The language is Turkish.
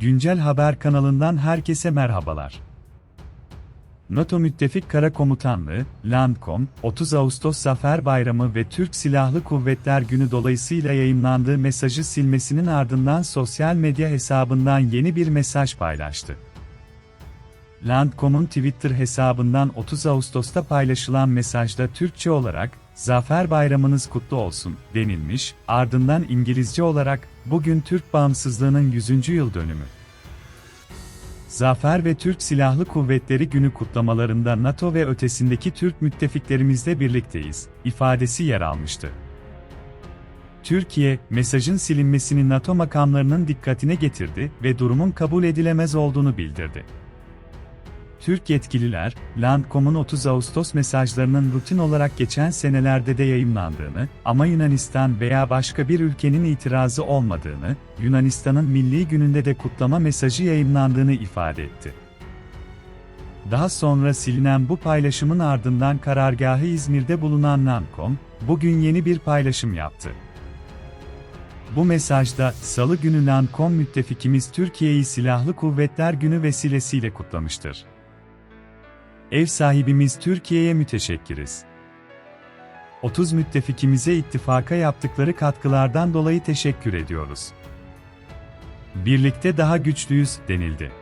Güncel Haber kanalından herkese merhabalar. NATO Müttefik Kara Komutanlığı, Landcom, 30 Ağustos Zafer Bayramı ve Türk Silahlı Kuvvetler Günü dolayısıyla yayımlandığı mesajı silmesinin ardından sosyal medya hesabından yeni bir mesaj paylaştı. Landcom'un Twitter hesabından 30 Ağustos'ta paylaşılan mesajda Türkçe olarak, Zafer Bayramınız kutlu olsun, denilmiş, ardından İngilizce olarak, bugün Türk bağımsızlığının 100. yıl dönümü. Zafer ve Türk Silahlı Kuvvetleri Günü kutlamalarında NATO ve ötesindeki Türk müttefiklerimizle birlikteyiz, ifadesi yer almıştı. Türkiye, mesajın silinmesini NATO makamlarının dikkatine getirdi ve durumun kabul edilemez olduğunu bildirdi. Türk yetkililer, Landcom'un 30 Ağustos mesajlarının rutin olarak geçen senelerde de yayımlandığını ama Yunanistan veya başka bir ülkenin itirazı olmadığını, Yunanistan'ın milli gününde de kutlama mesajı yayımlandığını ifade etti. Daha sonra silinen bu paylaşımın ardından karargahı İzmir'de bulunan Landcom, bugün yeni bir paylaşım yaptı. Bu mesajda, Salı günü Landcom müttefikimiz Türkiye'yi Silahlı Kuvvetler Günü vesilesiyle kutlamıştır. Ev sahibimiz Türkiye'ye müteşekkiriz. 30 müttefikimize ittifaka yaptıkları katkılardan dolayı teşekkür ediyoruz. Birlikte daha güçlüyüz, denildi.